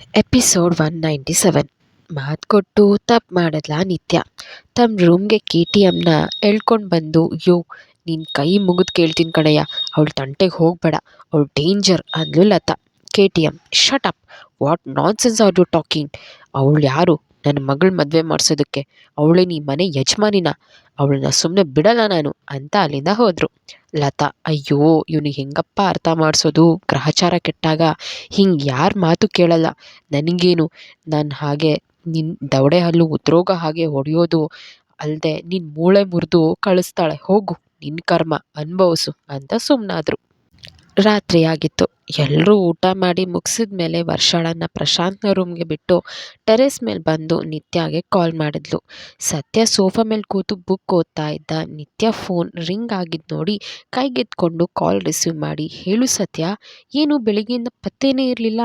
Episode one ninety seven ಮಾತು ಕೊಟ್ಟು ತಪ್ಪು ಮಾಡಿದ್ಲ ನಿತ್ಯ. ತಮ್ಮ ರೂಮ್ಗೆ ಕೆ ಟಿ ಎಮ್ನ ಎಳ್ಕೊಂಡು ಬಂದು, ಯೋ ನಿನ್ನ ಕೈ ಮುಗಿದು ಕೇಳ್ತೀನಿ ಕಣಯ್ಯ. ಅವಳ ತಂಟೆಗೆ ಹೋಗಬೇಡ. ಅವಳು ಡೇಂಜರ್ ಅಂದ್ಲು Latha. K T M shut up what nonsense are you talking ಅವಳು ಯಾರು? ನನ್ನ ಮಗಳ ಮದುವೆ ಮಾಡಿಸೋದಕ್ಕೆ ಅವಳೇ ನೀ ಮನೆ ಯಜಮಾನಿನ? ಅವಳನ್ನ ಸುಮ್ಮನೆ ಬಿಡಲ್ಲ ನಾನು ಅಂತ ಅಲ್ಲಿಂದ ಹೋದರು. ಲತಾ, ಅಯ್ಯೋ, ಇವನಿಗೆ ಹೆಂಗಪ್ಪ ಅರ್ಥ ಮಾಡಿಸೋದು? ಗ್ರಹಚಾರ ಕೆಟ್ಟಾಗ? ಹಿಂಗೆ ಯಾರ ಮಾತು ಕೇಳಲ್ಲ. ನನಗೇನು, ನಾನು ಹಾಗೆ ನಿನ್ನ ದವಡೆ ಹಲ್ಲು ಉದ್ರೋಗ ಹಾಗೆ ಹೊಡೆಯೋದು ಅಲ್ಲದೆ ನಿನ್ನ ಮೂಳೆ ಮುರಿದು ಕಳಿಸ್ತಾಳೆ, ಹೋಗು ನಿನ್ನ ಕರ್ಮ ಅನುಭವಿಸು ಅಂತ ಸುಮ್ಮನಾದ್ರು ರಾತ್ರಿ ಆಗಿತ್ತು. ಎಲ್ಲರೂ ಊಟ ಮಾಡಿ ಮುಗಿಸಿದ ಮೇಲೆ ವರ್ಷಾಳನ್ನು ಪ್ರಶಾಂತ್ನ ರೂಮ್ಗೆ ಬಿಟ್ಟು ಟೆರೆಸ್ ಮೇಲೆ ಬಂದು ನಿತ್ಯಾಗೆ ಕಾಲ್ ಮಾಡಿದ್ಲು. ಸತ್ಯ ಸೋಫಾ ಮೇಲೆ ಕೂತು ಬುಕ್ ಓದ್ತಾ ಇದ್ದ ನಿತ್ಯ ಫೋನ್ ರಿಂಗ್ ಆಗಿದ್ದು ನೋಡಿ ಕೈಗೆತ್ಕೊಂಡು ಕಾಲ್ ರಿಸೀವ್ ಮಾಡಿ, ಹೇಳು ಸತ್ಯ, ಏನು ಬೆಳಿಗ್ಗೆಯಿಂದ ಪತ್ತೇನೇ ಇರಲಿಲ್ಲ?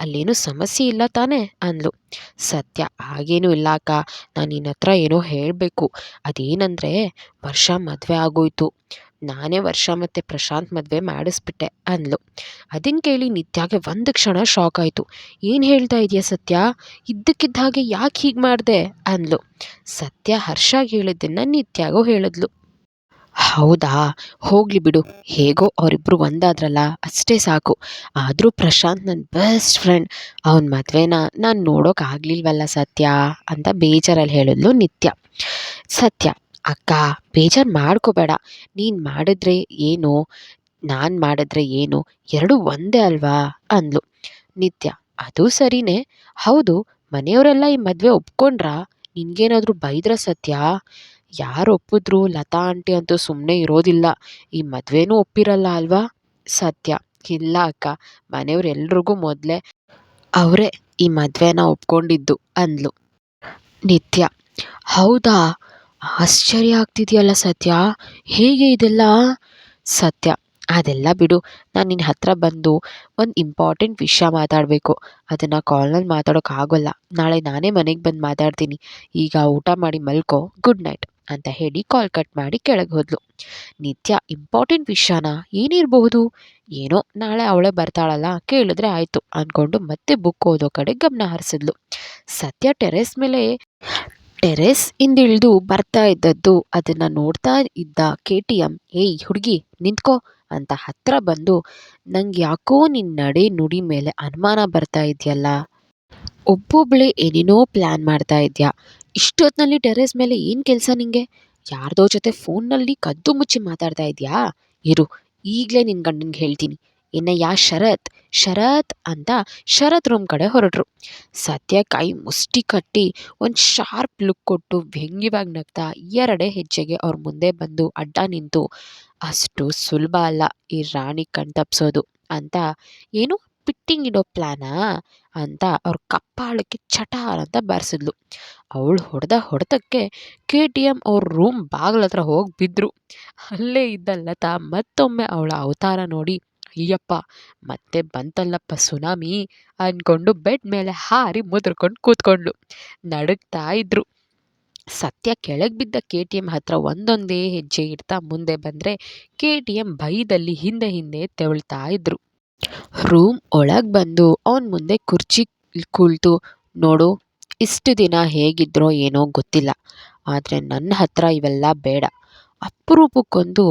ಅಲ್ಲೇನು ಸಮಸ್ಯೆ ಇಲ್ಲ ತಾನೇ? ಅಂದ್ಲು. ಸತ್ಯ, ಹಾಗೇನೂ ಇಲ್ಲ ಅಕ್ಕ, ನಾನು ನಿನ್ನ ಹತ್ರ ಏನೋ ಹೇಳಬೇಕು. ಅದೇನಂದರೆ ವರ್ಷ ಮದುವೆ ಆಗೋಯ್ತು. ನಾನೇ ವರ್ಷ ಮತ್ತು ಪ್ರಶಾಂತ್ ಮದುವೆ ಮಾಡಿಸ್ಬಿಟ್ಟೆ ಅಂದ್ಲು. ಅದನ್ನು ಕೇಳಿ ನಿತ್ಯಾಗೆ ಒಂದು ಕ್ಷಣ ಶಾಕ್ ಆಯಿತು. ಏನು ಹೇಳ್ತಾ ಇದೆಯಾ ಸತ್ಯ? ಇದ್ದಕ್ಕಿದ್ದ ಹಾಗೆ ಯಾಕೆ ಹೀಗೆ ಮಾಡಿದೆ? ಅಂದ್ಲು. ಸತ್ಯ ಹರ್ಷ ಹೇಳಿದ್ದನ್ನು ನಿತ್ಯಾಗೂ ಹೇಳಿದ್ಲು. ಹೌದಾ? ಹೋಗ್ಲಿ ಬಿಡು. ಹೇಗೋ ಅವರಿಬ್ಬರು ಒಂದಾದ್ರಲ್ಲ, ಅಷ್ಟೇ ಸಾಕು. ಆದರೂ ಪ್ರಶಾಂತ್ ನನ್ನ ಬೆಸ್ಟ್ ಫ್ರೆಂಡ್ ಅವನ ಮದುವೆನ ನಾನು ನೋಡೋಕ್ಕಾಗಲಿಲ್ವಲ್ಲ ಸತ್ಯ? ಅಂತ ಬೇಜಾರಲ್ಲಿ ಹೇಳಿದ್ಲು ನಿತ್ಯ. ಸತ್ಯ ಅಕ್ಕ, ಬೇಜಾರು ಮಾಡ್ಕೋಬೇಡ. ನೀನು ಮಾಡಿದ್ರೆ ಏನು? ನಾನು ಮಾಡಿದ್ರೆ ಏನು? ಎರಡು ಒಂದೇ ಅಲ್ವಾ? ಅಂದ್ಲು. ನಿತ್ಯ, ಅದು ಸರಿನೇ. ಹೌದು, ಮನೆಯವರೆಲ್ಲ ಈ ಮದುವೆ ಒಪ್ಕೊಂಡ್ರಾ? ನಿನಗೇನಾದರೂ ಬೈದ್ರ ಸತ್ಯ? ಯಾರು ಒಪ್ಪಿದ್ರು ಲತಾ ಆಂಟಿ ಅಂತೂ ಸುಮ್ಮನೆ ಇರೋದಿಲ್ಲ. ಈ ಮದುವೆನೂ ಒಪ್ಪಿರಲ್ಲ ಅಲ್ವಾ? ಸತ್ಯ, ಇಲ್ಲ ಅಕ್ಕ. ಮನೆಯವರೆಲ್ರಿಗೂ ಮೊದಲೇ ಅವರೇ ಈ ಮದುವೆನ ಒಪ್ಕೊಂಡಿದ್ದು, ಅಂದ್ಲು. ನಿತ್ಯ, ಹೌದಾ? ಆಶ್ಚರ್ಯ ಆಗ್ತಿದೆಯಲ್ಲ ಸತ್ಯ? ಹೇಗೆ ಇದೆಲ್ಲ? ಸತ್ಯ. ಅದೆಲ್ಲ ಬಿಡು. ನಾನು ನಿನ್ನ ಹತ್ರ ಬಂದು ಒಂದು ಇಂಪಾರ್ಟೆಂಟ್ ವಿಷಯ ಮಾತಾಡಬೇಕು. ಅದನ್ನು ಕಾಲ್ನಲ್ಲಿ ಮಾತಾಡೋಕ್ಕಾಗೋಲ್ಲ ನಾಳೆ ನಾನೇ ಮನೆಗೆ ಬಂದು ಮಾತಾಡ್ತೀನಿ. ಈಗ ಊಟ ಮಾಡಿ ಮಲ್ಕೋ. ಗುಡ್ ನೈಟ್ ಅಂತ ಹೇಳಿ ಕಾಲ್ ಕಟ್ ಮಾಡಿ ಕೆಳಗೆ ಹೋದ್ಲು. ನಿತ್ಯ ಇಂಪಾರ್ಟೆಂಟ್ ವಿಷಯನ ಏನಿರಬಹುದು? ಏನೋ ನಾಳೆ ಅವಳೇ ಬರ್ತಾಳಲ್ಲ, ಕೇಳಿದ್ರೆ ಆಯಿತು. ಅಂದ್ಕೊಂಡು ಮತ್ತೆ ಬುಕ್ ಓದೋ ಕಡೆ ಗಮನ ಹರಿಸಿದ್ಲು. ಸತ್ಯ ಟೆರೆಸ್ ಮೇಲೆ ಟೆರೆಸ್ ಇಂದಿಳಿದು ಬರ್ತಾ ಇದ್ದದ್ದು ಅದನ್ನು ನೋಡ್ತಾ ಇದ್ದ ಕೆ ಟಿ ಎಂ ಏಯ್ ಹುಡುಗಿ, ನಿಂತ್ಕೋ. ಅಂತ ಹತ್ರ ಬಂದು, ನಂಗೆ ಯಾಕೋ ನಿನ್ನ ನಡೆ ನುಡಿ ಮೇಲೆ ಅನುಮಾನ ಬರ್ತಾ ಇದೆಯಲ್ಲ. ಒಬ್ಬೊಬ್ಳೆ ಏನೇನೋ ಪ್ಲ್ಯಾನ್ ಮಾಡ್ತಾ ಇದೆಯಾ. ಇಷ್ಟೊತ್ತಿನಲ್ಲಿ ಟೆರೆಸ್ ಮೇಲೆ ಏನು ಕೆಲಸ ನಿಂಗೆ? ಯಾರ್ದೋ ಜೊತೆ ಫೋನ್ನಲ್ಲಿ ಕದ್ದು ಮುಚ್ಚಿ ಮಾತಾಡ್ತಾ ಇದೆಯಾ? ಇರು, ಈಗಲೇ ನಿನ್ನ ಗಂಡನಿಗೆ ಹೇಳ್ತೀನಿ. ಏನಯ್ಯ ಶರತ್? ಶರತ್ ಅಂತ ಶರತ್ ರೂಮ್ ಕಡೆ ಹೊರಟರು. ಸತ್ಯ ಕೈ ಮುಷ್ಟಿ ಕಟ್ಟಿ ಒಂದು ಶಾರ್ಪ್ ಲುಕ್ ಕೊಟ್ಟು ವ್ಯಂಗ್ಯವಾಗಿ ನಗ್ತಾ ಎರಡೇ ಹೆಜ್ಜೆಗೆ ಅವ್ರ ಮುಂದೆ ಬಂದು ಅಡ್ಡ ನಿಂತು, ಅಷ್ಟು ಸುಲಭ ಅಲ್ಲ ಈ ರಾಣಿ ಕಣ್ ತಪ್ಪಿಸೋದು ಅಂತ, ಏನು ಪಿಟ್ಟಿಂಗ್ ಇಡೋ ಪ್ಲ್ಯಾನಾ ಅಂತ ಅವ್ರ ಕಪ್ಪಾಳಕ್ಕೆ ಚಟ ಅಂತ ಬಾರಿಸಿದ್ಲು. ಅವಳು ಹೊಡೆದ ಹೊಡೆತಕ್ಕೆ ಕೆ ಟಿ ಎಂ ಅವ್ರ ರೂಮ್ ಬಾಗಿಲ ಹತ್ರ ಹೋಗಿ ಬಿದ್ದರು ಅಲ್ಲೇ ಇದ್ದ ಲತಾ ಮತ್ತೊಮ್ಮೆ ಅವಳ ಅವತಾರ ನೋಡಿ ಅಯ್ಯಪ್ಪ ಮತ್ತೆ ಬಂತಲ್ಲಪ್ಪ ಸುನಾಮಿ ಅಂದ್ಕೊಂಡು ಬೆಡ್ ಮೇಲೆ ಹಾರಿ ಮುದ್ರಕೊಂಡು ಕೂತ್ಕೊಂಡ್ಳು. ನಡುಗ್ತಾ ಇದ್ರು. ಸತ್ಯ ಕೆಳಗೆ ಬಿದ್ದ ಕೆ ಟಿ ಎಂ ಹತ್ರ ಒಂದೊಂದೇ ಹೆಜ್ಜೆ ಇಡ್ತಾ ಮುಂದೆ ಬಂದರೆ ಕೆ ಟಿ ಎಂ ಭಯದಲ್ಲಿ ಹಿಂದೆ ಹಿಂದೆ ತೆವಳ್ತಾ ಇದ್ರು. ರೂಮ್ ಒಳಗೆ ಬಂದು ಅವನ ಮುಂದೆ ಕುರ್ಚಿ ಕುಳಿತು, ನೋಡು, ಇಷ್ಟು ದಿನ ಹೇಗಿದ್ರೋ ಏನೋ ಗೊತ್ತಿಲ್ಲ, ಆದರೆ ನನ್ನ ಹತ್ರ ಇವೆಲ್ಲ ಬೇಡ. ಅಪರೂಪಕ್ಕೊಂದು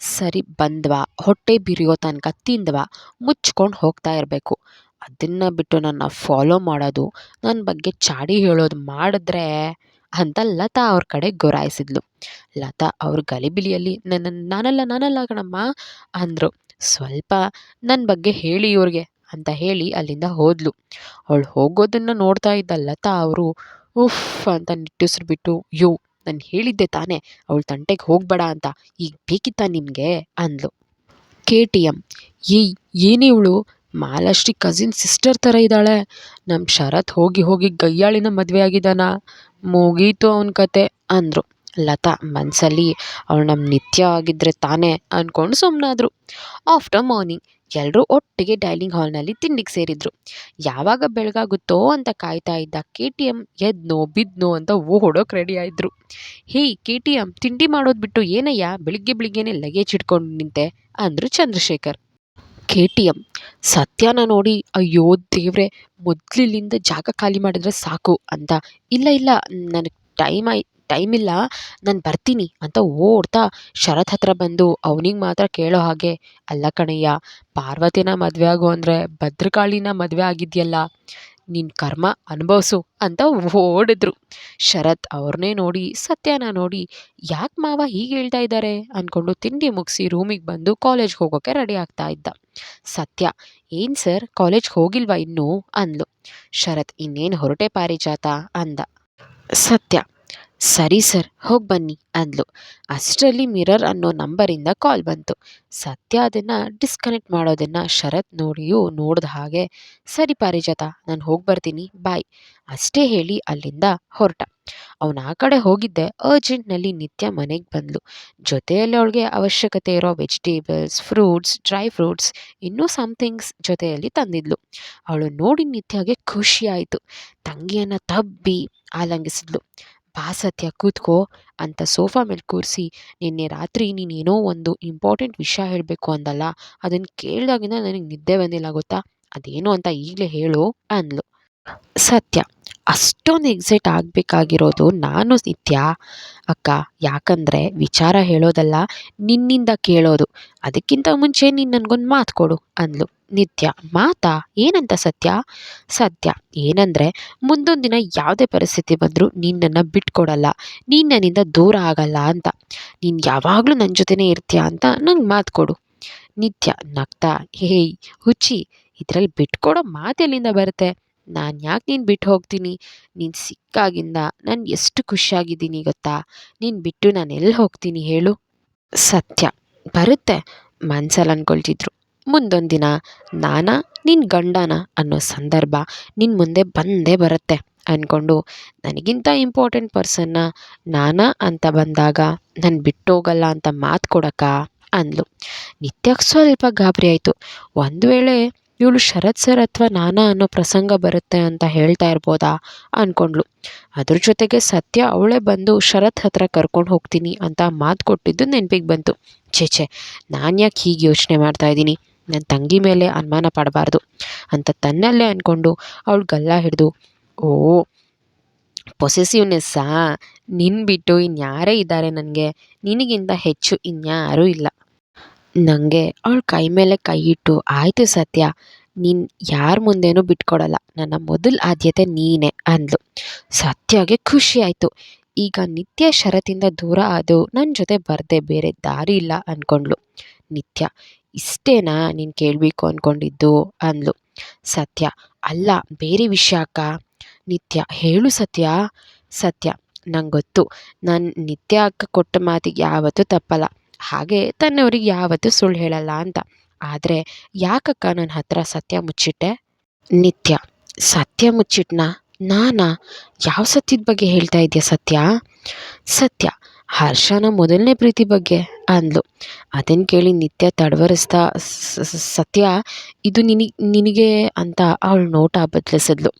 ಸರಿ ಬಂದ್ವಾ, ಹೊಟ್ಟೆ ಬಿರಿಯೋ ತನಕ ತಿಂದ್ವಾ, ಮುಚ್ಕೊಂಡು ಹೋಗ್ತಾ ಇರಬೇಕು. ಅದನ್ನು ಬಿಟ್ಟು ನನ್ನ ಫಾಲೋ ಮಾಡೋದು ನನ್ನ ಬಗ್ಗೆ ಚಾಡಿ ಹೇಳೋದು ಮಾಡಿದ್ರೆ ಅಂತ ಲತಾ ಅವ್ರ ಕಡೆ ಗೊರಾಯಿಸಿದ್ಲು. ಲತಾ ಅವ್ರ ಗಲಿಬಿಲಿಯಲ್ಲಿ, ನನ್ನ, ನಾನಲ್ಲ ನಾನಲ್ಲ ಕಣಮ್ಮ, ಅಂದರು. ಸ್ವಲ್ಪ ನನ್ನ ಬಗ್ಗೆ ಹೇಳಿ ಇವ್ರಿಗೆ, ಅಂತ ಹೇಳಿ ಅಲ್ಲಿಂದ ಹೋದ್ಲು. ಅವಳು ಹೋಗೋದನ್ನು ನೋಡ್ತಾ ಇದ್ದ ಲತಾ ಅವರು, ಉಫ್, ಅಂತ ನಿಟ್ಟುಸಿರು ಬಿಟ್ಟು, ಯೋ ನಾನು ಹೇಳಿದ್ದೆ ತಾನೇ, ಅವಳ ತಂಟೆಗೆ ಹೋಗಬೇಡ ಅಂತ, ಈಗ ಬೇಕಿತ್ತಾ ನಿಮಗೆ? ಅಂದ್ಲು. ಕೆ ಟಿ ಎಂ ಏಯ್ ಏನೇ ಇವಳು, ಮಾಲಾಶ್ರೀ ಕಸಿನ್ ಸಿಸ್ಟರ್ ಥರ ಇದ್ದಾಳೆ. ನಮ್ಮ ಶರತ್ ಹೋಗಿ ಹೋಗಿ ಗಯ್ಯಾಳಿನ ಮದುವೆ ಆಗಿದ್ದಾನ. ಮುಗೀತು ಅವನ ಕತೆ, ಅಂದರು. ಲತಾ ಮನಸ್ಸಲ್ಲಿ ಅವಳು ನಮ್ಮ ನಿತ್ಯ ಆಗಿದ್ದರೆ ತಾನೇ ಅಂದ್ಕೊಂಡು ಸುಮ್ಮನಾದ್ರು ಆಫ್ಟರ್ ಮಾರ್ನಿಂಗ್ ಎಲ್ಲರೂ ಒಟ್ಟಿಗೆ ಡೈನಿಂಗ್ ಹಾಲ್ನಲ್ಲಿ ತಿಂಡಿಗೆ ಸೇರಿದ್ರು. ಯಾವಾಗ ಬೆಳಗಾಗುತ್ತೋ ಅಂತ ಕಾಯ್ತಾ ಇದ್ದ ಕೆ ಟಿ ಎಂ ಎದ್ನೋ, ಬಿದ್ನೋ ಅಂತ ಓಡೋಕೆ ರೆಡಿ ಆಯಿದ್ರು. ಹೇಯ್ ಕೆ ಟಿ ಎಂ ತಿಂಡಿ ಮಾಡೋದು ಬಿಟ್ಟು ಏನಯ್ಯ? ಬೆಳಿಗ್ಗೆ ಬೆಳಿಗ್ಗೆನೆ ಲಗೇಜ್ ಇಟ್ಕೊಂಡು ನಿಂತೆ ಅಂದರು ಚಂದ್ರಶೇಖರ್. ಕೆ ಟಿ ಎಂ ಸತ್ಯನ ನೋಡಿ, ಅಯ್ಯೋ ದೇವ್ರೆ, ಮೊದಲಿಲ್ಲಿಂದ ಜಾಗ ಖಾಲಿ ಮಾಡಿದ್ರೆ ಸಾಕು ಅಂತ. ಇಲ್ಲ ಇಲ್ಲ, ನನಗೆ ಟೈಮ್ ಟೈಮ್ ಇಲ್ಲ, ನಾನು ಬರ್ತೀನಿ ಅಂತ ಓಡ್ತಾ ಶರತ್ ಹತ್ರ ಬಂದು ಅವನಿಗೆ ಮಾತ್ರ ಕೇಳೋ ಹಾಗೆ, ಅಲ್ಲ ಕಣಯ್ಯ, ಪಾರ್ವತಿನ ಮದುವೆ ಆಗು ಅಂದರೆ ಭದ್ರಕಾಳಿನ ಮದುವೆ ಆಗಿದೆಯಲ್ಲ ನಿನ್ನ ಕರ್ಮ ಅನುಭವಿಸು ಅಂತ ಓಡಿದ್ರು. ಶರತ್ ಅವ್ರನ್ನೇ ನೋಡಿ, ಸತ್ಯನ ನೋಡಿ, ಯಾಕೆ ಮಾವ ಹೀಗೆ ಹೇಳ್ತಾ ಇದ್ದಾರೆ ಅಂದ್ಕೊಂಡು ತಿಂಡಿ ಮುಗಿಸಿ ರೂಮಿಗೆ ಬಂದು ಕಾಲೇಜ್ಗೆ ಹೋಗೋಕ್ಕೆ ರೆಡಿ ಆಗ್ತಾ ಇದ್ದ. ಸತ್ಯ, ಏನು ಸರ್, ಕಾಲೇಜ್ಗೆ ಹೋಗಿಲ್ವಾ ಇನ್ನೂ? ಅಂದ್ಲು. ಶರತ್, ಇನ್ನೇನು ಹೊರಟೆ ಪಾರಿಜಾತ? ಅಂದ. ಸತ್ಯ. ಸರಿ ಸರ್, ಹೋಗಿ ಬನ್ನಿ ಅಂದ್ಲು. ಅಷ್ಟರಲ್ಲಿ ಮಿರರ್ ಅನ್ನೋ ನಂಬರಿಂದ ಕಾಲ್ ಬಂತು. ಸತ್ಯ ಅದನ್ನು ಡಿಸ್ಕನೆಕ್ಟ್ ಮಾಡೋದನ್ನು ಶರತ್ ನೋಡಿಯೂ ನೋಡಿದ ಹಾಗೆ, ಸರಿ ಪಾರಿಜಾತ, ನಾನು ಹೋಗಿ ಬರ್ತೀನಿ, ಬಾಯ್. ಅಷ್ಟೇ ಹೇಳಿ ಅಲ್ಲಿಂದ ಹೊರಟ. ಅವನು ಆ ಕಡೆ ಹೋಗಿದ್ದೆ, ಅರ್ಜೆಂಟ್ನಲ್ಲಿ ನಿತ್ಯ ಮನೆಗೆ ಬಂದಳು ಜೊತೆಯಲ್ಲಿ ಅವಳಿಗೆ ಅವಶ್ಯಕತೆ ಇರೋ ವೆಜಿಟೇಬಲ್ಸ್, ಫ್ರೂಟ್ಸ್, ಡ್ರೈ ಫ್ರೂಟ್ಸ್, ಇನ್ನೂ ಸಮ್ಥಿಂಗ್ಸ್ ಜೊತೆಯಲ್ಲಿ ತಂದಿದ್ಲು. ಅವಳು ನೋಡಿ ನಿತ್ಯಗೆ ಖುಷಿ ಆಯಿತು ತಂಗಿಯನ್ನು ತಬ್ಬಿ ಆಲಂಗಿಸಿದ್ಲು. ಬಾ ಸತ್ಯ ಕೂತ್ಕೋ ಅಂತ ಸೋಫಾ ಮೇಲೆ ಕೂರಿಸಿ, ನಿನ್ನೆ ರಾತ್ರಿ ನೀನೇನೋ ಒಂದು ಇಂಪಾರ್ಟೆಂಟ್ ವಿಷಯ ಹೇಳಬೇಕು ಅಂದಲ್ಲ ಅದನ್ನು ಕೇಳಿದಾಗಿಂದ ನನಗೆ ನಿದ್ದೆ ಬಂದಿಲ್ಲ ಗೊತ್ತಾ? ಅದೇನು ಅಂತ ಈಗಲೇ ಹೇಳು ಅಂದ್ಲು. ಸತ್ಯ. ಅಷ್ಟೊಂದು ಎಕ್ಸೈಟ್ ಆಗಬೇಕಾಗಿರೋದು ನಾನು ನಿತ್ಯ. ಅಕ್ಕ, ಯಾಕಂದರೆ ವಿಚಾರ ಹೇಳೋದಲ್ಲ, ನಿನ್ನಿಂದ ಕೇಳೋದು. ಅದಕ್ಕಿಂತ ಮುಂಚೆ ನೀನು ನನಗೊಂದು ಮಾತು ಕೊಡು ಅಂದ್ಲು. ನಿತ್ಯ, ಮಾತಾ? ಏನಂತ ಸತ್ಯ? ಸತ್ಯ, ಏನಂದರೆ ಮುಂದೊಂದು ದಿನ ಯಾವುದೇ ಪರಿಸ್ಥಿತಿ ಬಂದರೂ ನಿನ್ನನ್ನು ನನ್ನ ಬಿಟ್ಕೊಡಲ್ಲ. ನೀನು ನನ್ನಿಂದ ದೂರ ಆಗಲ್ಲ ಅಂತ. ನೀನು ಯಾವಾಗಲೂ ನನ್ನ ಜೊತೆನೇ ಇರ್ತೀಯ ಅಂತ ನಂಗೆ ಮಾತು ಕೊಡು. ನಿತ್ಯ, ನಗ್ತಾ, ಹೇಯ್, ಹುಚ್ಚಿ, ಇದರಲ್ಲಿ ಬಿಟ್ಕೊಡೋ ಮಾತೆಲ್ಲಿಂದ ಬರುತ್ತೆ? ನಾನು ಯಾಕೆ ನೀನು ಬಿಟ್ಟು ಹೋಗ್ತೀನಿ? ನೀನು ಸಿಕ್ಕಾಗಿಂದ ನಾನು ಎಷ್ಟು ಖುಷಿಯಾಗಿದ್ದೀನಿ ಗೊತ್ತಾ? ನೀನು ಬಿಟ್ಟು ನಾನು ಎಲ್ಲಿ ಹೋಗ್ತೀನಿ ಹೇಳು? ಸತ್ಯ. ಬರುತ್ತೆ, ಮನ್ಸಲ್ಲಿ ಅಂದ್ಕೊಳ್ತಿದ್ರು ಮುಂದೊಂದು ದಿನ, ನಾನಾ ನಿನ್ನ ಗಂಡನ ಅನ್ನೋ ಸಂದರ್ಭ ನಿನ್ನ ಮುಂದೆ ಬಂದೇ ಬರುತ್ತೆ ಅಂದ್ಕೊಂಡು ನನಗಿಂತ ಇಂಪಾರ್ಟೆಂಟ್ ಪರ್ಸನ್ನ ನಾನಾ ಅಂತ ಬಂದಾಗ ನಾನು ಬಿಟ್ಟೋಗಲ್ಲ ಅಂತ ಮಾತು ಕೊಡಕ್ಕ? ಅಂದ್ಲು. ನಿತ್ಯಕ್ಕೆ ಸ್ವಲ್ಪ ಗಾಬರಿ ಆಯಿತು. ಒಂದು ವೇಳೆ ಇವಳು ಶರತ್ ಸರ್ ಅಥವಾ ನಾನಾ ಅನ್ನೋ ಪ್ರಸಂಗ ಬರುತ್ತೆ ಅಂತ ಹೇಳ್ತಾ ಇರ್ಬೋದಾ? ಅಂದ್ಕೊಂಡ್ಳು ಅದ್ರ ಜೊತೆಗೆ ಸತ್ಯ ಅವಳೇ ಬಂದು ಶರತ್ ಹತ್ರ ಕರ್ಕೊಂಡು ಹೋಗ್ತೀನಿ ಅಂತ ಮಾತು ಕೊಟ್ಟಿದ್ದು ನೆನಪಿಗೆ ಬಂತು. ಛೇ ಛೇ, ನಾನು ಯಾಕೆ ಹೀಗೆ ಯೋಚನೆ ಮಾಡ್ತಾ ಇದ್ದೀನಿ? ನನ್ನ ತಂಗಿ ಮೇಲೆ ಅನುಮಾನ ಪಡಬಾರ್ದು. ಅಂತ ತನ್ನಲ್ಲೇ ಅಂದ್ಕೊಂಡು ಅವಳು ಗಲ್ಲ ಹಿಡಿದು, ಓ, ಪೊಸೆಸಿವ್ನೆಸ್ಸಾ? ನಿನ್ನ ಬಿಟ್ಟು ಇನ್ಯಾರೇ ಇದ್ದಾರೆ ನನಗೆ? ನಿನಗಿಂತ ಹೆಚ್ಚು ಇನ್ಯಾರೂ ಇಲ್ಲ. ನನಗೆ ಅವಳ ಕೈ ಮೇಲೆ ಕೈ ಇಟ್ಟು, ಆಯಿತು ಸತ್ಯ, ನೀನು ಯಾರ ಮುಂದೆನೂ ಬಿಟ್ಕೊಡಲ್ಲ. ನನ್ನ ಮೊದಲ ಆದ್ಯತೆ ನೀನೇ, ಅಂದ್ಲು. ಸತ್ಯಗೆ ಖುಷಿ ಆಯಿತು. ಈಗ ನಿತ್ಯ ಷರತ್ತಿಂದ ದೂರ ಆದು ನನ್ನ ಜೊತೆ ಬರದೆ ಬೇರೆ ದಾರಿ ಇಲ್ಲ ಅಂದ್ಕೊಂಡ್ಳು ನಿತ್ಯ, ಇಷ್ಟೇನಾ ನೀನು ಕೇಳಬೇಕು ಅಂದ್ಕೊಂಡಿದ್ದು ಅಂದ್ಲು. ಸತ್ಯ, ಅಲ್ಲ, ಬೇರೆ ವಿಷಯ ಅಕ್ಕ. ನಿತ್ಯ, ಹೇಳು ಸತ್ಯ. ಸತ್ಯ ನಂಗೆ ಗೊತ್ತು ನಾನು ನಿತ್ಯ ಅಕ್ಕ ಕೊಟ್ಟ ಮಾತಿಗೆ ಯಾವತ್ತೂ ತಪ್ಪಲ್ಲ. ಹಾಗೆ ತನ್ನವ್ರಿಗೆ ಯಾವತ್ತೂ ಸುಳ್ಳು ಹೇಳಲ್ಲ ಅಂತ. ಆದರೆ ಯಾಕಕ್ಕ ನನ್ನ ಹತ್ರ ಸತ್ಯ ಮುಚ್ಚಿಟ್ಟೆ? ನಿತ್ಯ. ಸತ್ಯ ಮುಚ್ಚಿಟ್ನ ನಾನಾ ಯಾವ ಸತ್ಯದ ಬಗ್ಗೆ ಹೇಳ್ತಾ ಇದೆಯಾ ಸತ್ಯ? ಸತ್ಯ, ಹರ್ಷನ ಮೊದಲನೇ ಪ್ರೀತಿ ಬಗ್ಗೆ ಅಂದ್ಲು. ಅದನ್ನು ಕೇಳಿ ನಿತ್ಯ ತಡವರಿಸ್ತಾ ಸತ್ಯ, ಇದು ನಿನಗೆ ನಿನಗೆ ಅಂತ ಅವಳು ನೋಟ ಬದಲಿಸಿದ್ಲು.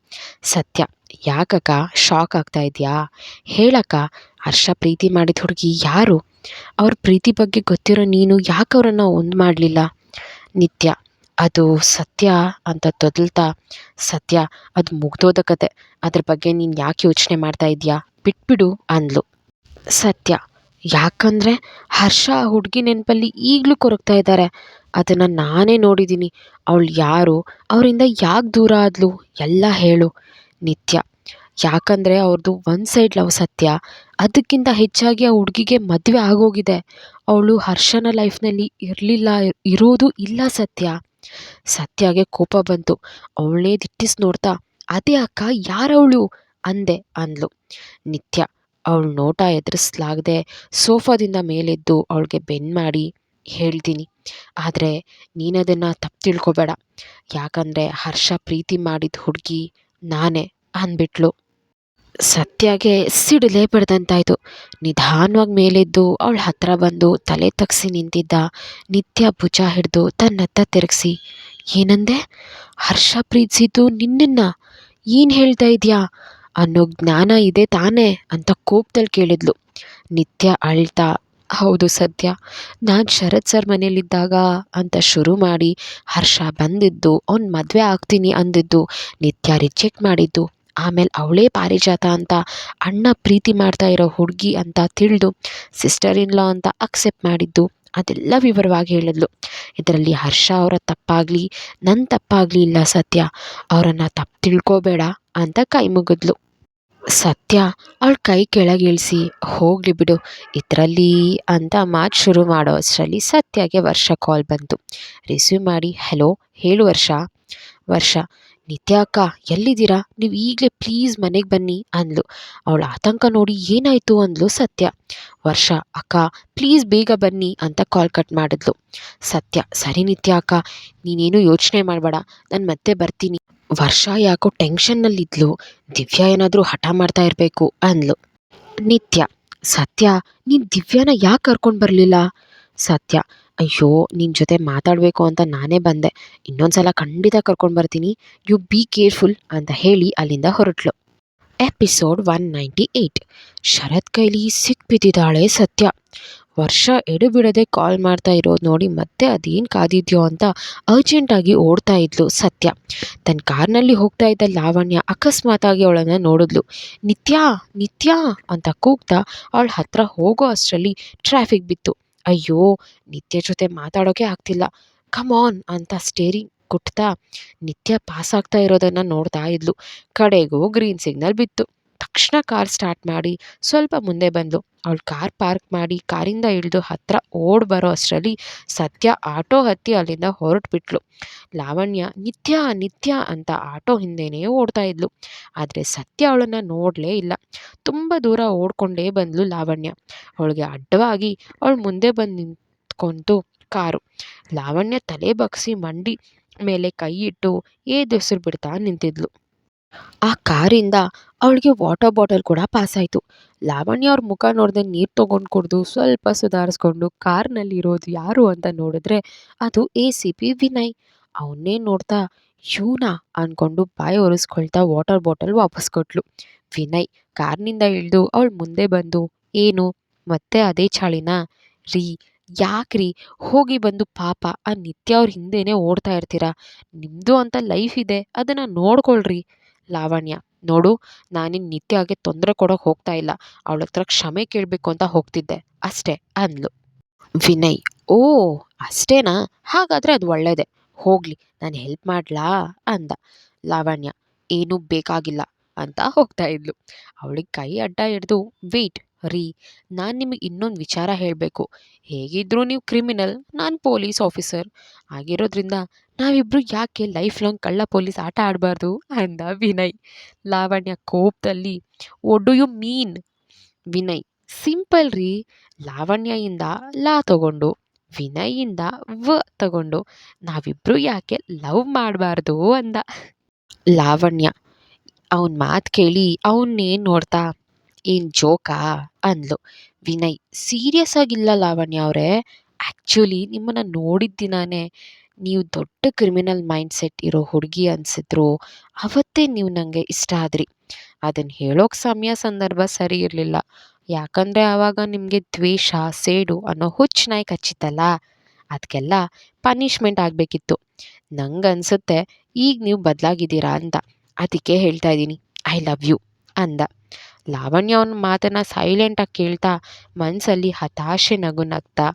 ಸತ್ಯ, ಯಾಕಕ್ಕ ಶಾಕ್ ಆಗ್ತಾ ಇದೆಯಾ? ಹೇಳಕ್ಕ, ಹರ್ಷ ಪ್ರೀತಿ ಮಾಡಿದ ಹುಡುಗಿ ಯಾರು? ಅವ್ರ ಪ್ರೀತಿ ಬಗ್ಗೆ ಗೊತ್ತಿರೋ ನೀನು ಯಾಕೆ ಅವರನ್ನ ಒಂದು ಮಾಡಲಿಲ್ಲ? ನಿತ್ಯ, ಅದು ಸತ್ಯ ಅಂತ ತೊದಲ್ತಾ? ಸತ್ಯ, ಅದು ಮುಗ್ದೋದ ಕತೆ. ಅದ್ರ ಬಗ್ಗೆ ನೀನು ಯಾಕೆ ಯೋಚನೆ ಮಾಡ್ತಾ ಇದೆಯಾ? ಬಿಟ್ಬಿಡು ಅಂದ್ಲು. ಸತ್ಯ, ಯಾಕಂದರೆ ಹರ್ಷ ಆ ಹುಡುಗಿ ನೆನಪಲ್ಲಿ ಈಗಲೂ ಕೊರಗ್ತಾ ಇದ್ದಾರೆ ಅದನ್ನು ನಾನೇ ನೋಡಿದ್ದೀನಿ ಅವಳು ಯಾರು? ಅವರಿಂದ ಯಾಕೆ ದೂರ ಆದ್ಲು? ಎಲ್ಲ ಹೇಳು. ನಿತ್ಯ ಯಾಕಂದರೆ ಅವ್ರದ್ದು ಒನ್ ಸೈಡ್ ಲವ್ ಸತ್ಯ, ಅದಕ್ಕಿಂತ ಹೆಚ್ಚಾಗಿ ಆ ಹುಡುಗಿಗೆ ಮದುವೆ ಆಗೋಗಿದೆ. ಅವಳು ಹರ್ಷನ ಲೈಫ್ನಲ್ಲಿ ಇರಲಿಲ್ಲ, ಇರೋದು ಇಲ್ಲ ಸತ್ಯ. ಸತ್ಯಗೆ ಕೋಪ ಬಂತು. ಅವಳನ್ನೇ ದಿಟ್ಟಿಸ್ ನೋಡ್ತಾ, ಅದೇ ಅಕ್ಕ, ಯಾರವಳು? ಅಂದೆ, ಅಂದ್ಲು. ನಿತ್ಯ ಅವಳು ನೋಟ ಎದುರಿಸ್ಲಾಗದೆ ಸೋಫಾದಿಂದ ಮೇಲೆದ್ದು ಅವಳಿಗೆ ಬೆನ್ ಮಾಡಿ, ಹೇಳ್ತೀನಿ. ಆದರೆ ನೀನದನ್ನು ತಪ್ಪು ತಿಳ್ಕೊಬೇಡ. ಯಾಕಂದರೆ ಹರ್ಷ ಪ್ರೀತಿ ಮಾಡಿದ ಹುಡುಗಿ ನಾನೇ, ಅಂದ್ಬಿಟ್ಲು. ಸತ್ಯಗೆ ಸಿಡಿಲೇ ಬಡ್ದಂತಾಯ್ತು. ನಿಧಾನವಾಗಿ ಮೇಲೆದ್ದು ಅವಳ ಹತ್ತಿರ ಬಂದು ತಲೆ ತಗ್ಸಿ ನಿಂತಿದ್ದ ನಿತ್ಯ ಭುಜ ಹಿಡಿದು ತನ್ನತ್ತ ತಿರುಗಿಸಿ, ಏನಂದೆ? ಹರ್ಷ ಪ್ರೀತಿಸಿದ್ದು ನಿನ್ನನ್ನ? ಏನು ಹೇಳ್ತಾ ಇದೆಯಾ? ಅನ್ನೋ ಜ್ಞಾನ ಇದೆ ತಾನೇ? ಅಂತ ಕೋಪದಲ್ಲಿ ಕೇಳಿದ್ಲು. ನಿತ್ಯ ಅಳ್ತಾ, ಹೌದು ಸತ್ಯ, ನಾನು ಶರತ್ ಸರ್ ಮನೇಲಿದ್ದಾಗ ಅಂತ ಶುರು ಮಾಡಿ ಹರ್ಷ ಬಂದಿದ್ದು, ಅವ್ನು ಮದುವೆ ಆಗ್ತೀನಿ ಅಂದಿದ್ದು, ನಿತ್ಯ ರಿಜೆಕ್ಟ್ ಮಾಡಿದ್ದು ಆಮೇಲೆ ಅವಳೇ ಪಾರಿಜಾತ ಅಂತ, ಅಣ್ಣ ಪ್ರೀತಿ ಮಾಡ್ತಾ ಇರೋ ಹುಡುಗಿ ಅಂತ ತಿಳಿದು ಸಿಸ್ಟರ್ ಇನ್ ಲಾ ಅಂತ ಅಕ್ಸೆಪ್ಟ್ ಮಾಡಿದ್ದು. ಅದೆಲ್ಲ ವಿವರವಾಗಿ ಹೇಳಿದ್ಲು. ಇದರಲ್ಲಿ ಹರ್ಷ ಅವರ ತಪ್ಪಾಗಲಿ ನನ್ನ ತಪ್ಪಾಗಲಿ ಇಲ್ಲ ಸತ್ಯ. ಅವರನ್ನು ತಪ್ಪು ತಿಳ್ಕೋಬೇಡ ಅಂತ ಕೈ ಮುಗಿದ್ಲು. ಸತ್ಯ, ಅವಳ ಕೈ ಕೆಳಗಿಳಿಸಿ ಹೋಗಲಿ ಬಿಡು, ಇದರಲ್ಲಿ ಅಂತ ಮಾತು ಶುರು ಮಾಡೋ ಅಷ್ಟರಲ್ಲಿ ಸತ್ಯಗೆ ವರ್ಷ ಕಾಲ್ ಬಂತು. ರಿಸೀವ್ ಮಾಡಿ ಹಲೋ ಹೇಳು ವರ್ಷ ವರ್ಷ ನಿತ್ಯ ಅಕ್ಕ, ಎಲ್ಲಿದ್ದೀರಾ? ನೀವು ಈಗಲೇ ಪ್ಲೀಸ್ ಮನೆಗೆ ಬನ್ನಿ ಅಂದ್ಲು. ಅವಳ ಆತಂಕ ನೋಡಿ ಏನಾಯಿತು ಅಂದ್ಲು ಸತ್ಯ. ವರ್ಷ, ಅಕ್ಕ ಪ್ಲೀಸ್ ಬೇಗ ಬನ್ನಿ ಅಂತ ಕಾಲ್ ಕಟ್ ಮಾಡಿದ್ಲು. ಸತ್ಯ, ಸರಿ ನಿತ್ಯ ಅಕ್ಕ, ನೀನೇನು ಯೋಚನೆ ಮಾಡಬೇಡ, ನಾನು ಮತ್ತೆ ಬರ್ತೀನಿ. ವರ್ಷ ಯಾಕೋ ಟೆನ್ಷನ್ನಲ್ಲಿದ್ಲು ದಿವ್ಯಾ ಏನಾದರೂ ಹಠ ಮಾಡ್ತಾ ಇರಬೇಕು ಅಂದ್ಲು. ನಿತ್ಯ, ಸತ್ಯ, ನೀನು ದಿವ್ಯಾನ ಯಾಕೆ ಕರ್ಕೊಂಡು ಬರಲಿಲ್ಲ? ಸತ್ಯ. ಅಯ್ಯೋ ನಿನ್ನ ಜೊತೆ ಮಾತಾಡಬೇಕು ಅಂತ ನಾನೇ ಬಂದೆ. ಇನ್ನೊಂದು ಸಲ ಖಂಡಿತ ಕರ್ಕೊಂಡು ಬರ್ತೀನಿ. ಯು ಬಿ ಕೇರ್ಫುಲ್ ಅಂತ ಹೇಳಿ ಅಲ್ಲಿಂದ ಹೊರಟ್ಲು. Episode one ninety eight Sharath ಕೈಲಿ ಸಿಕ್ಬಿದ್ದಿದ್ದಾಳೆ ಸತ್ಯ. ವರ್ಷ ಎಡು ಬಿಡದೆ ಕಾಲ್ ಮಾಡ್ತಾ ಇರೋದು ನೋಡಿ ಮತ್ತೆ ಅದೇನು ಕಾದಿದ್ಯೋ ಅಂತ ಅರ್ಜೆಂಟಾಗಿ ಓಡ್ತಾ ಇದ್ಲು ಸತ್ಯ. ತನ್ನ ಕಾರ್ನಲ್ಲಿ ಹೋಗ್ತಾ ಇದ್ದ ಲಾವಣ್ಯ ಅಕಸ್ಮಾತಾಗಿ ಅವಳನ್ನು ನೋಡಿದ್ಲು. ನಿತ್ಯ ನಿತ್ಯ ಅಂತ ಕೂಗ್ತಾ ಅವಳ ಹತ್ರ ಹೋಗೋ ಅಷ್ಟರಲ್ಲಿ ಟ್ರಾಫಿಕ್ ಬಿತ್ತು. ಅಯ್ಯೋ ನಿತ್ಯ ಜೊತೆ ಮಾತಾಡೋಕೆ ಆಗ್ತಿಲ್ಲ. ಆನ್ ಅಂತ ಸ್ಟೇರಿಂಗ್ ಕುಟ್ತಾ ನಿತ್ಯ ಪಾಸ್ ಆಗ್ತಾ ಇರೋದನ್ನು ನೋಡ್ತಾ ಇದ್ಲು. ಕಡೆಗೂ ಗ್ರೀನ್ ಸಿಗ್ನಲ್ ಬಿತ್ತು. ತಕ್ಷಣ ಕಾರ್ ಸ್ಟಾರ್ಟ್ ಮಾಡಿ ಸ್ವಲ್ಪ ಮುಂದೆ ಬಂದ್ಲು. ಅವಳು ಕಾರ್ ಪಾರ್ಕ್ ಮಾಡಿ ಕಾರಿಂದ ಇಳಿದು ಹತ್ರ ಓಡ್ ಬರೋ ಅಷ್ಟರಲ್ಲಿ ಸತ್ಯ ಆಟೋ ಹತ್ತಿ ಅಲ್ಲಿಂದ ಹೊರಟುಬಿಟ್ಲು. ಲಾವಣ್ಯ, ನಿತ್ಯ ನಿತ್ಯ ಅಂತ ಆಟೋ ಹಿಂದೆನೇ ಓಡ್ತಾ ಇದ್ಲು. ಆದರೆ ಸತ್ಯ ಅವಳನ್ನು ನೋಡಲೇ ಇಲ್ಲ. ತುಂಬ ದೂರ ಓಡ್ಕೊಂಡೇ ಬಂದ್ಲು ಲಾವಣ್ಯ. ಅವಳಿಗೆ ಅಡ್ಡವಾಗಿ ಅವಳು ಮುಂದೆ ಬಂದು ನಿಂತ್ಕೊಂತು ಕಾರು. ಲಾವಣ್ಯ ತಲೆ ಬಗ್ಸಿ ಮಂಡಿ ಮೇಲೆ ಕೈ ಇಟ್ಟು ಏದೆಸರು ಬಿಡ್ತಾ ನಿಂತಿದ್ಲು. ಆ ಕಾರಿಂದ ಅವಳಿಗೆ ವಾಟರ್ ಬಾಟಲ್ ಕೂಡ ಪಾಸ್ ಆಯಿತು. ಲಾವಣ್ಯ ಅವ್ರ ಮುಖ ನೋಡಿದೆ ನೀರು ತೊಗೊಂಡು ಕುಡಿದು ಸ್ವಲ್ಪ ಸುಧಾರಿಸ್ಕೊಂಡು ಕಾರ್ನಲ್ಲಿ ಇರೋದು ಯಾರು ಅಂತ ನೋಡಿದ್ರೆ ಅದು ಎ ಸಿ ಪಿ ವಿನಯ್. ಅವನ್ನೇ ನೋಡ್ತಾ ಇವನಾ ಅಂದ್ಕೊಂಡು ಬಾಯಿ ಒರೆಸ್ಕೊಳ್ತಾ ವಾಟರ್ ಬಾಟಲ್ ವಾಪಸ್ ಕೊಟ್ಲು. ವಿನಯ್ ಕಾರ್ನಿಂದ ಇಳಿದು ಅವಳು ಮುಂದೆ ಬಂದು, ಏನು? ಮತ್ತೆ ಅದೇ ಚಾಳಿನ? ರೀ, ಯಾಕ್ರಿ? ಹೋಗಿ ಬಂದು ಪಾಪ, ಆ ನಿತ್ಯ ಅವ್ರ ಹಿಂದೆನೇ ಓಡ್ತಾ ಇರ್ತೀರಾ? ನಿಮ್ಮದು ಅಂತ ಲೈಫ್ ಇದೆ, ಅದನ್ನು ನೋಡ್ಕೊಳ್ರಿ. ಲಾವಣ್ಯ. ನೋಡು, ನಾನಿನ್ ನಿತ್ಯ ಹಾಗೆ ತೊಂದರೆ ಕೊಡೋಕೆ ಹೋಗ್ತಾ ಇಲ್ಲ. ಅವಳ ಹತ್ರ ಕ್ಷಮೆ ಕೇಳಬೇಕು ಅಂತ ಹೋಗ್ತಿದ್ದೆ. ಅಷ್ಟೇ, ಅಂದ್ಲು. ವಿನಯ್, ಓ, ಅಷ್ಟೇನಾ? ಹಾಗಾದರೆ ಅದು ಒಳ್ಳೇದೆ. ಹೋಗಲಿ, ನಾನು ಹೆಲ್ಪ್ ಮಾಡ್ಲಾ? ಅಂದ. ಲಾವಣ್ಯ, ಏನೂ ಬೇಕಾಗಿಲ್ಲ ಅಂತ ಹೋಗ್ತಾ ಇದ್ಲು. ಅವಳಿಗೆ ಕೈ ಅಡ್ಡ ಹಿಡ್ದು ವೇಟ್ ರೀ, ನಾನು ನಿಮಗೆ ಇನ್ನೊಂದು ವಿಚಾರ ಹೇಳಬೇಕು. ಹೇಗಿದ್ದರೂ ನೀವು ಕ್ರಿಮಿನಲ್, ನಾನು ಪೊಲೀಸ್ ಆಫೀಸರ್. ಆಗಿರೋದ್ರಿಂದ ನಾವಿಬ್ಬರು ಯಾಕೆ ಲೈಫ್ ಲಾಂಗ್ ಕಳ್ಳ ಪೊಲೀಸ್ ಆಟ ಆಡಬಾರ್ದು? ಅಂದ ವಿನಯ್. ಲಾವಣ್ಯ ಕೋಪದಲ್ಲಿ. What you mean. Vinay. Simple ರೀ. ಲಾವಣ್ಯಯಿಂದ ಲಾ ತಗೊಂಡು. ವಿನಯಿಂದ ವ ತಗೊಂಡು. ನಾವಿಬ್ಬರು ಯಾಕೆ ಲವ್ ಮಾಡಬಾರ್ದು? ಅಂದ. ಲಾವಣ್ಯ. ಅವನ ಮಾತು ಕೇಳಿ ಅವನ್ನೇನು ನೋಡ್ತಾ? ಏನು ಜೋಕಾ? ಅಂದ್ಲು. ವಿನಯ್. ಸೀರಿಯಸ್ ಆಗಿಲ್ಲ ಲಾವಣ್ಯ ಅವರೇ. ಆ್ಯಕ್ಚುಲಿ ನಿಮ್ಮನ್ನು ನೋಡಿದ ದಿನಾನೇ ನೀವು ದೊಡ್ಡ ಕ್ರಿಮಿನಲ್ ಮೈಂಡ್ ಸೆಟ್ ಇರೋ ಹುಡುಗಿ ಅನಿಸಿದ್ರು ಅವತ್ತೇ ನೀವು ನನಗೆ ಇಷ್ಟ ಆದ್ರಿ. ಅದನ್ನು ಹೇಳೋಕೆ ಸಮಯ, ಸಂದರ್ಭ ಸರಿ ಇರಲಿಲ್ಲ. ಯಾಕಂದರೆ ಆವಾಗ ನಿಮಗೆ ದ್ವೇಷ, ಸೇಡು ಅನ್ನೋ ಹುಚ್ಚು ನಾಯಿ ಕಚ್ಚಿತ್ತಲ್ಲ? ಅದಕ್ಕೆಲ್ಲ ಪನಿಷ್ಮೆಂಟ್ ಆಗಬೇಕಿತ್ತು. ನಂಗೆ ಅನಿಸುತ್ತೆ ಈಗ ನೀವು ಬದಲಾಗಿದ್ದೀರಾ ಅಂತ. ಅದಕ್ಕೆ ಹೇಳ್ತಾ ಇದ್ದೀನಿ. ಐ ಲವ್ ಯು ಅಂದ. ಲಾವಣ್ಯ ಅವನ ಮಾತನ್ನು ಸೈಲೆಂಟಾಗಿ ಕೇಳ್ತಾ ಮನಸ್ಸಲ್ಲಿ ಹತಾಶೆ ನಗು ನಗ್ತಾ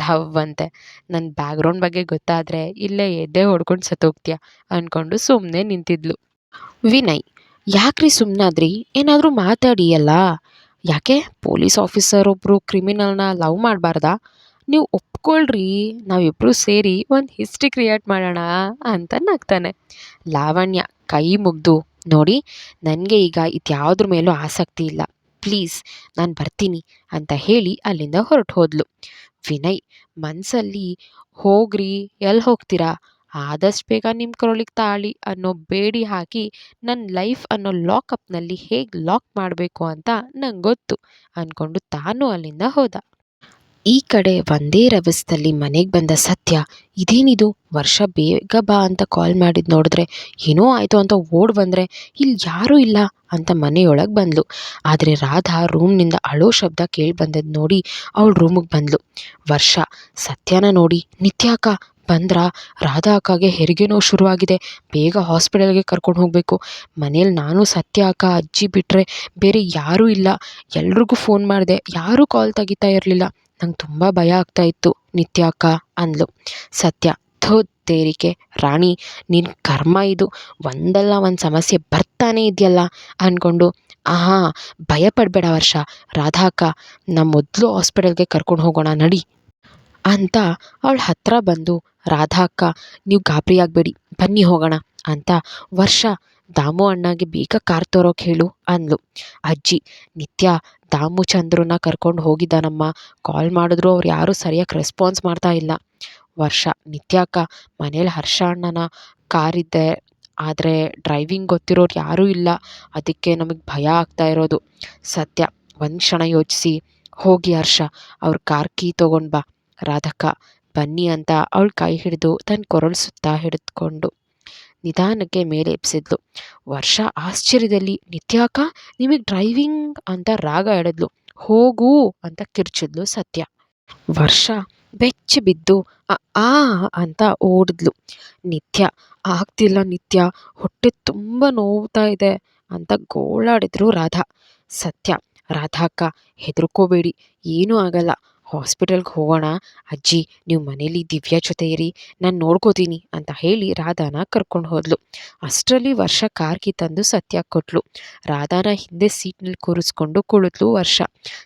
ಲವ್ ಅಂತೆ. ನನ್ನ ಬ್ಯಾಗ್ರೌಂಡ್ ಬಗ್ಗೆ ಗೊತ್ತಾದರೆ ಇಲ್ಲೇ ಎದೆ ಹೊಡ್ಕೊಂಡು ಸತ್ತೋಗ್ತೀಯ ಅಂದ್ಕೊಂಡು ಸುಮ್ಮನೆ ನಿಂತಿದ್ಲು. ವಿನಯ್, ಯಾಕ್ರಿ ಸುಮ್ಮನಾದ್ರಿ ಏನಾದರೂ ಮಾತಾಡಿ ಅಲ್ಲ ಯಾಕೆ? ಪೊಲೀಸ್ ಆಫೀಸರ್ ಒಬ್ಬರು ಕ್ರಿಮಿನಲ್ನ ಲವ್ ಮಾಡಬಾರ್ದಾ? ನೀವು ಒಪ್ಕೊಳ್ರಿ ನಾವಿಬ್ಬರು ಸೇರಿ ಒಂದು ಹಿಸ್ಟ್ರಿ ಕ್ರಿಯೇಟ್ ಮಾಡೋಣ ಅಂತ ನಗ್ತಾನೆ. ಲಾವಣ್ಯ ಕೈ ಮುಗ್ದು, ನೋಡಿ, ನನಗೆ ಈಗ ಇದ್ಯಾವುದ್ರ ಮೇಲೂ ಆಸಕ್ತಿ ಇಲ್ಲ. ಪ್ಲೀಸ್, ನಾನು ಬರ್ತೀನಿ ಅಂತ ಹೇಳಿ ಅಲ್ಲಿಂದ ಹೊರಟು ಹೋದ್ಲು. ವಿನಯ್ ಮನಸ್ಸಲ್ಲಿ ಹೋಗ್ರಿ ಎಲ್ಲಿ ಹೋಗ್ತೀರಾ? ಆದಷ್ಟು ಬೇಗ ನಿಮ್ಮ ಕೊರಳಿಗೆ ತಾಳಿ ಅನ್ನೋ ಬೇಡಿ ಹಾಕಿ ನನ್ನ ಲೈಫ್ ಅನ್ನೋ ಲಾಕಪ್ನಲ್ಲಿ ಹೇಗೆ ಲಾಕ್ ಮಾಡಬೇಕು ಅಂತ ನಂಗೆ ಗೊತ್ತು ಅಂದ್ಕೊಂಡು ತಾನು ಅಲ್ಲಿಂದ ಹೋದ. ಈ ಕಡೆ ಒಂದೇ ರಭಸದಲ್ಲಿ ಮನೆಗೆ ಬಂದ ಸತ್ಯ, ಇದೇನಿದು? ವರ್ಷ ಬೇಗ ಬಾ ಅಂತ ಕಾಲ್ ಮಾಡಿದ್ ನೋಡಿದ್ರೆ, ಏನೋ ಆಯಿತು ಅಂತ ಓಡಿ ಬಂದರೆ ಇಲ್ಲಿ ಯಾರೂ ಇಲ್ಲ ಅಂತ ಮನೆಯೊಳಗೆ ಬಂದಳು ಆದರೆ ರಾಧಾ ರೂಮ್ನಿಂದ ಅಳೋ ಶಬ್ದ ಕೇಳಿ ಬಂದದ್ದು ನೋಡಿ ಅವಳು ರೂಮಿಗೆ ಬಂದಳು ವರ್ಷ, ಸತ್ಯನ ನೋಡಿ ನಿತ್ಯಾಕ ಬಂದ್ರಾ? ರಾಧಾ ಅಕ್ಕಗೆ ಹೆರಿಗೆ ನೋವು ಶುರುವಾಗಿದೆ. ಬೇಗ ಹಾಸ್ಪಿಟಲ್ಗೆ ಕರ್ಕೊಂಡು ಹೋಗಬೇಕು. ಮನೇಲಿ ನಾನು, ಸತ್ಯ ಅಕ್ಕ, ಅಜ್ಜಿ ಬಿಟ್ಟರೆ ಬೇರೆ ಯಾರೂ ಇಲ್ಲ. ಎಲ್ರಿಗೂ ಫೋನ್ ಮಾಡಿದೆ. ಯಾರೂ ಕಾಲ್ ತೆಗಿತಾ ಇರಲಿಲ್ಲ. ನಂಗೆ ತುಂಬ ಭಯ ಆಗ್ತಾ ಇತ್ತು. ನಿತ್ಯಾಕ ಅಕ್ಕ ಅಂದ್ಲು. ಸತ್ಯ, ಥೋ ತೇರಿಕೆ ರಾಣಿ ನಿನ್ನ ಕರ್ಮ ಇದು. ಒಂದಲ್ಲ ಒಂದು ಸಮಸ್ಯೆ ಬರ್ತಾನೆ ಇದೆಯಲ್ಲ? ಅಂದ್ಕೊಂಡು ಆಹಾ, ಭಯ ಪಡಬೇಡ ವರ್ಷ. ರಾಧಾ ಅಕ್ಕ ನಮ್ಮ ಮೊದಲು ಹಾಸ್ಪಿಟಲ್ಗೆ ಕರ್ಕೊಂಡು ಹೋಗೋಣ, ನಡಿ. ಅಂತ ಅವಳ ಹತ್ತಿರ ಬಂದು ರಾಧಾ ಅಕ್ಕ ನೀವು ಗಾಬರಿ ಆಗಬೇಡಿ, ಬನ್ನಿ ಹೋಗೋಣ ಅಂತ ವರ್ಷ, ದಾಮು ಅಣ್ಣಗೆ ಬೇಗ ಕಾರ್ ತೋರೋಕೆ ಹೇಳು ಅಂದ್ಲು. ಅಜ್ಜಿ, ನಿತ್ಯ ದಾಮು ಚಂದ್ರನ ಕರ್ಕೊಂಡು ಹೋಗಿದ್ದಾನಮ್ಮ ಕಾಲ್ ಮಾಡಿದ್ರು, ಅವ್ರು ಯಾರೂ ಸರಿಯಾಗಿ ರೆಸ್ಪಾನ್ಸ್ ಮಾಡ್ತಾ ಇಲ್ಲ. ವರ್ಷ ನಿತ್ಯಾಕ ಅಕ್ಕ ಮನೇಲಿ ಹರ್ಷ ಅಣ್ಣನ ಕಾರಿದ್ದೆ ಆದರೆ ಡ್ರೈವಿಂಗ್ ಗೊತ್ತಿರೋರು ಯಾರೂ ಇಲ್ಲ. ಅದಕ್ಕೆ ನಮಗೆ ಭಯ ಆಗ್ತಾ ಇರೋದು. ಸತ್ಯ, ಒಂದು ಕ್ಷಣ ಯೋಚಿಸಿ. ಹೋಗಿ ಹರ್ಷ, ಅವ್ರ ಕಾರ್ ಕೀ ತೊಗೊಂಡು ಬಾ. ರಾಧಕ್ಕ, ಬನ್ನಿ ಅಂತ ಅವಳ ಕೈ ಹಿಡಿದು ತನ್ನ ಕೊರಳು ಸುತ್ತ ಹಿಡಿದುಕೊಂಡು ನಿಧಾನಕ್ಕೆ ಮೇಲೆ ಎಪ್ಸಿದ್ಲು ವರ್ಷ, ಆಶ್ಚರ್ಯದಲ್ಲಿ. ನಿತ್ಯಾಕ? ನಿಮಗೆ ಡ್ರೈವಿಂಗ್ ಅಂತ ರಾಗ ಎಳೆದ್ಲು ಹೋಗು ಅಂತ ಕಿರ್ಚಿದ್ಲು ಸತ್ಯ. ವರ್ಷ, ಬೆಚ್ಚಿ ಬಿದ್ದು ಆ, ಅಂತ ಓಡಿದ್ಲು. ನಿತ್ಯ, ಆಗ್ತಿಲ್ಲ ನಿತ್ಯ. ಹೊಟ್ಟೆ ತುಂಬ ನೋವ್ತಾ ಇದೆ ಅಂತ ಗೋಳಾಡಿದ್ರು ರಾಧಾ. ಸತ್ಯ, ರಾಧಾಕ್ಕ, ಹೆದರ್ಕೋಬೇಡಿ. ಏನೂ ಆಗಲ್ಲ. ಹಾಸ್ಪಿಟಲ್ಗೆ ಹೋಗೋಣ. ಅಜ್ಜಿ, ನೀವು ಮನೇಲಿ ದಿವ್ಯಾ ಜೊತೆ ಇರಿ, ನಾನು ನೋಡ್ಕೋತೀನಿ ಅಂತ ಹೇಳಿ ರಾಧಾನ ಕರ್ಕೊಂಡು ಹೋದ್ಲು. ಅಷ್ಟರಲ್ಲಿ ವರ್ಷ ಕಾರ್ಗೆ ತಂದು ಸತ್ಯ ಕೊಟ್ಲು. ರಾಧಾನ ಹಿಂದೆ ಸೀಟ್ನಲ್ಲಿ ಕೂರಿಸ್ಕೊಂಡು ಕುಳಿತ್ಲು ವರ್ಷ.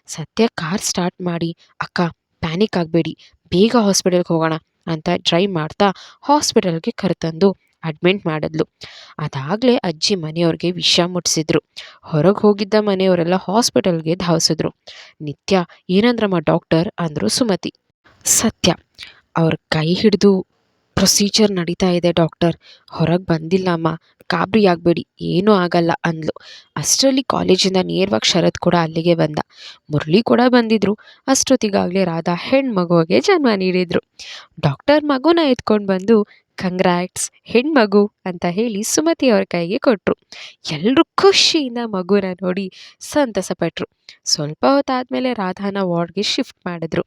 ಸತ್ಯ ಕಾರ್ ಸ್ಟಾರ್ಟ್ ಮಾಡಿ, ಅಕ್ಕ, ಪ್ಯಾನಿಕ್ ಆಗಬೇಡಿ, ಬೇಗ ಹಾಸ್ಪಿಟಲ್ಗೆ ಹೋಗೋಣ ಅಂತ ಟ್ರೈ ಮಾಡ್ತಾ ಹಾಸ್ಪಿಟಲ್ಗೆ ಕರೆತಂದು ಅಡ್ಮಿಟ್ ಮಾಡಿದ್ಲು. ಅದಾಗಲೇ ಅಜ್ಜಿ ಮನೆಯವ್ರಿಗೆ ವಿಷ ಮುಟ್ಟಿಸಿದ್ರು ಹೊರಗೆ ಹೋಗಿದ್ದ ಮನೆಯವರೆಲ್ಲ ಹಾಸ್ಪಿಟಲ್ಗೆ ಧಾವಿಸಿದ್ರು. ನಿತ್ಯ ಏನಂದ್ರಮ್ಮ ಡಾಕ್ಟರ್ ಅಂದರು ಸುಮತಿ. ಸತ್ಯ. ಅವ್ರ ಕೈ ಹಿಡಿದು ಪ್ರೊಸೀಜರ್ ನಡೀತಾ ಇದೆ ಡಾಕ್ಟರ್. ಹೊರಗೆ ಬಂದಿಲ್ಲ ಅಮ್ಮ ಗಾಬರಿ ಆಗಬೇಡಿ. ಏನೂ ಆಗಲ್ಲ ಅಂದ್ಲು. ಅಷ್ಟರಲ್ಲಿ ಕಾಲೇಜಿಂದ ನೇರವಾಗಿ ಶರತ್ ಕೂಡ ಅಲ್ಲಿಗೆ ಬಂದ. ಮುರಳಿ ಕೂಡ ಬಂದಿದ್ರು. ಅಷ್ಟೊತ್ತಿಗಾಗಲೇ ರಾಧಾ ಹೆಣ್ಮಗುವಿಗೆ ಜನ್ಮ ನೀಡಿದ್ರು. ಡಾಕ್ಟರ್ ಮಗುನ ಎತ್ಕೊಂಡು ಬಂದು ಕಂಗ್ರ್ಯಾಟ್ಸ್ ಹೆಣ್ಮಗು ಅಂತ ಹೇಳಿ ಸುಮತಿ ಅವ್ರ ಕೈಗೆ ಕೊಟ್ಟರು ಎಲ್ಲರೂ ಖುಷಿಯಿಂದ ಮಗುನ ನೋಡಿ ಸಂತಸಪಟ್ಟರು ಸ್ವಲ್ಪ ಹೊತ್ತಾದಮೇಲೆ ರಾಧಾನ ವಾರ್ಡ್ಗೆ ಶಿಫ್ಟ್ ಮಾಡಿದ್ರು.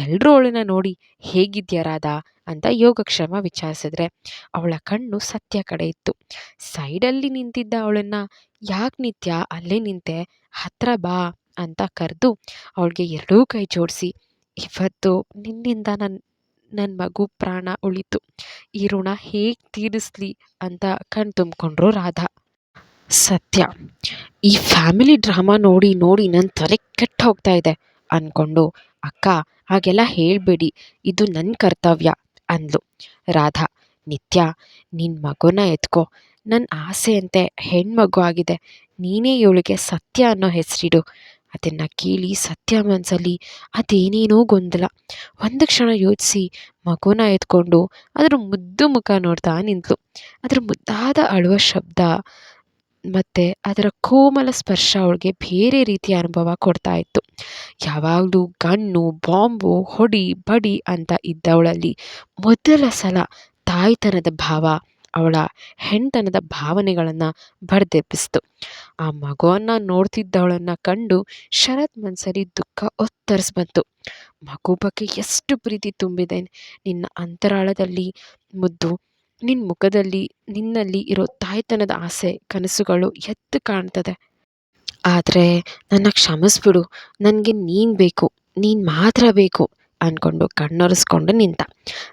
ಎಲ್ಲರೂ ಅವಳನ್ನ ನೋಡಿ, ಹೇಗಿದ್ಯಾ ರಾಧಾ? ಅಂತ ಯೋಗಕ್ಷೇಮ ವಿಚಾರಿಸಿದ್ರೆ, ಅವಳ ಕಣ್ಣು ಸತ್ಯ ಕಡೆ ಇತ್ತು. ಸೈಡಲ್ಲಿ ನಿಂತಿದ್ದ ಅವಳನ್ನ, ಯಾಕೆ ನಿತ್ಯ? ಅಲ್ಲೇ ನಿಂತೆ. ಹತ್ರ ಬಾ ಅಂತ ಕರೆದು ಅವಳಿಗೆ ಎರಡೂ ಕೈ ಜೋಡಿಸಿ, ಇವತ್ತು ನಿನ್ನಿಂದ ನನ್ನ ನನ್ನ ಮಗು ಪ್ರಾಣ ಉಳಿತು. ಈ ಋಣ ಹೇಗೆ ತೀರಿಸ್ಲಿ ಅಂತ ಕಣ್ ತುಂಬಿಕೊಂಡ್ರು ರಾಧಾ. ಸತ್ಯ, ಈ ಫ್ಯಾಮಿಲಿ ಡ್ರಾಮಾ ನೋಡಿ ನೋಡಿ ನನ್ನ ತಲೆ ಕೆಟ್ಟು ಹೋಗ್ತಾ ಇದೆ ಅಂದ್ಕೊಂಡು ಅಕ್ಕ, ಹಾಗೆಲ್ಲ ಹೇಳಬೇಡಿ, ಇದು ನನ್ನ ಕರ್ತವ್ಯ, ಅಂದ್ಲು. ರಾಧಾ, ನಿತ್ಯ ನಿನ್ನ ಮಗುನ ಎತ್ಕೋ. ನನ್ನ ಆಸೆಯಂತೆ ಹೆಣ್ಮಗು ಆಗಿದೆ. ನೀನೇ ಇವಳಿಗೆ ಸತ್ಯ ಅನ್ನೋ ಹೆಸರಿಡು. ಅದನ್ನು ಕೇಳಿ ಸತ್ಯ ಮನಸ್ಸಲ್ಲಿ ಅದೇನೇನೋ ಗೊಂದಲ. ಒಂದು ಕ್ಷಣ ಯೋಚಿಸಿ ಮಗುನ ಎತ್ಕೊಂಡು ಅದರ ಮುದ್ದು ಮುಖ ನೋಡ್ತಾ ನಿಂತು ಅದರ ಮುದ್ದಾದ ಅಳುವ ಶಬ್ದ ಮತ್ತು ಅದರ ಕೋಮಲ ಸ್ಪರ್ಶ ಅವಳಿಗೆ ಬೇರೆ ರೀತಿಯ ಅನುಭವ ಕೊಡ್ತಾ ಇತ್ತು. ಯಾವಾಗಲೂ ಗಣ್ಣು, ಬಾಂಬು, ಹೊಡಿ, ಬಡಿ ಅಂತ ಇದ್ದವಳಲ್ಲಿ ಮೊದಲ ಸಲ ತಾಯ್ತನದ ಭಾವ ಅವಳ ಹೆಂಡತನದ ಭಾವನೆಗಳನ್ನು ಬರ್ದೆಬ್ಬಿಸ್ತು. ಆ ಮಗುವನ್ನು ನೋಡ್ತಿದ್ದವಳನ್ನು ಕಂಡು ಶರತ್ ಮನ್ಸರಿ ದುಃಖ ಒತ್ತರಿಸ್ಬಂತು ಮಗು ಬಗ್ಗೆ ಎಷ್ಟು ಪ್ರೀತಿ ತುಂಬಿದೆ. ನಿನ್ನ ಅಂತರಾಳದಲ್ಲಿ ಮುದ್ದು ನಿನ್ನ ಮುಖದಲ್ಲಿ, ನಿನ್ನಲ್ಲಿ ಇರೋ ತಾಯ್ತನದ ಆಸೆ, ಕನಸುಗಳು ಎದ್ದು ಕಾಣ್ತದೆ. ಆದರೆ ನನ್ನ ಕ್ಷಮಿಸ್ಬಿಡು. ನನಗೆ ನೀನು ಬೇಕು. ನೀನು ಮಾತ್ರ ಬೇಕು. ಅಂದ್ಕೊಂಡು ಕಣ್ಣೊರೆಸ್ಕೊಂಡು ನಿಂತ.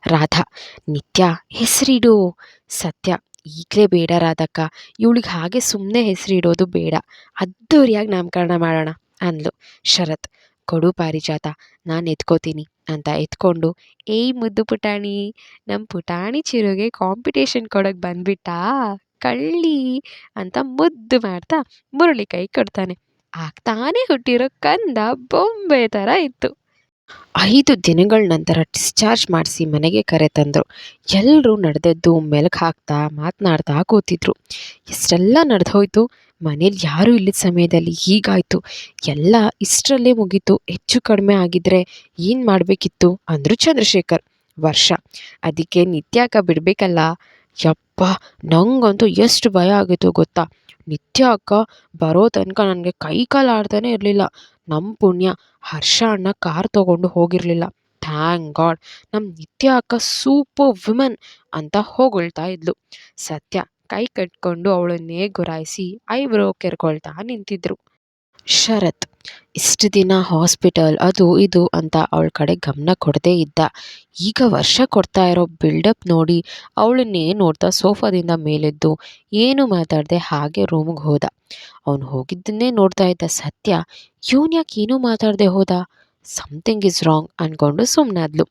ರಾಧಾ, ನಿತ್ಯ ಹೆಸರಿಡು. ಸತ್ಯ, ಈಗಲೇ ಬೇಡ ರಾಧಕ್ಕ. ಇವಳಿಗೆ ಹಾಗೆ ಸುಮ್ಮನೆ ಹೆಸರಿಡೋದು ಬೇಡ. ಅದ್ದೂರಿಯಾಗಿ ನಾಮಕರಣ ಮಾಡೋಣ ಅಂದ್ಲು. ಶರತ್, ಕೊಡು ಪಾರಿಜಾತ, ನಾನು ಎತ್ಕೋತೀನಿ ಅಂತ ಎತ್ಕೊಂಡು, ಏಯ್ ಮುದ್ದು ಪುಟಾಣಿ ನಮ್ಮ ಪುಟಾಣಿ ಚಿರುಗೆ ಕಾಂಪಿಟೇಷನ್ ಕೊಡೋಕೆ ಬಂದ್ಬಿಟ್ಟಾ? ಕಳ್ಳಿ ಅಂತ ಮುದ್ದು ಮಾಡ್ತಾ ಮುರುಳಿ ಕೈ ಕೊಡ್ತಾನೆ. ಆಗ್ತಾನೆ ಹುಟ್ಟಿರೋ ಕಂದ ಬೊಂಬೆ ಥರ ಇತ್ತು. ಐದು ದಿನಗಳ ನಂತರ ಡಿಸ್ಚಾರ್ಜ್ ಮಾಡಿಸಿ ಮನೆಗೆ ಕರೆ ತಂದರು. ಎಲ್ಲರೂ ನಡೆದದ್ದು ಮೆಲುಕು ಹಾಕ್ತಾ ಮಾತನಾಡ್ತಾ ಕೂತಿದ್ರು. ಇಷ್ಟೆಲ್ಲ ನಡೆದು ಹೋಯ್ತು ಮನೇಲಿ ಯಾರೂ ಇಲ್ಲದ ಸಮಯದಲ್ಲಿ ಹೀಗಾಯಿತು. ಎಲ್ಲ ಇಷ್ಟರಲ್ಲೇ ಮುಗೀತು. ಹೆಚ್ಚು ಕಡಿಮೆ ಆಗಿದ್ದರೆ ಏನು ಮಾಡಬೇಕಿತ್ತು ಅಂದರು ಚಂದ್ರಶೇಖರ್. ವರ್ಷ. ಅದಕ್ಕೆ ನಿತ್ಯಾಕ ಬಿಡಬೇಕಲ್ಲ. ಯಪ್ಪ, ನಂಗಂತೂ ಎಷ್ಟು ಭಯ ಆಗಿತ್ತು ಗೊತ್ತಾ? ನಿತ್ಯ ಅಕ್ಕ ಬರೋ ತನಕ ನನಗೆ ಕೈ ಕಾಲು ಆಡ್ತಾನೆ ಇರಲಿಲ್ಲ. ನಮ್ಮ ಪುಣ್ಯ, ಹರ್ಷ ಅಣ್ಣ ಕಾರ್ ತೊಗೊಂಡು ಹೋಗಿರಲಿಲ್ಲ. ಥ್ಯಾಂಕ್ ಗಾಡ್ ನಮ್ಮ ನಿತ್ಯ ಅಕ್ಕ ಸೂಪರ್ ವುಮೆನ್ ಅಂತ ಹೊಗಳ್ತಾ ಇದ್ಲು. ಸತ್ಯ ಕೈ ಕಟ್ಕೊಂಡು ಅವಳನ್ನೇ ಗುರಾಯಿಸಿ ಐಬ್ರೋ ಕೆರ್ಕೊಳ್ತಾ ನಿಂತಿದ್ರು. ಶರತ್ ಇಷ್ಟು ದಿನ ಹಾಸ್ಪಿಟಲ್ ಅದು ಇದು ಅಂತ ಅವಳ ಕಡೆ ಗಮನ ಕೊಡದೇ ಇದ್ದ. ಈಗ ವರ್ಷ ಕೊಡ್ತಾ ಇರೋ ಬಿಲ್ಡಪ್ ನೋಡಿ ಅವಳನ್ನೇ ನೋಡ್ತಾ ಸೋಫಾದಿಂದ ಮೇಲೆದ್ದು ಏನು ಮಾತಾಡದೆ ಹಾಗೆ ರೂಮ್ಗೆ ಹೋದ. ಅವನು ಹೋಗಿದ್ದನ್ನೇ ನೋಡ್ತಾ ಇದ್ದ ಸತ್ಯ. ಇವನು ಏನೂ ಮಾತಾಡದೆ ಹೋದ? ಸಮಥಿಂಗ್ ಇಸ್ ರಾಂಗ್ ಅಂದ್ಕೊಂಡು ಸುಮ್ಮನಾದ್ಲು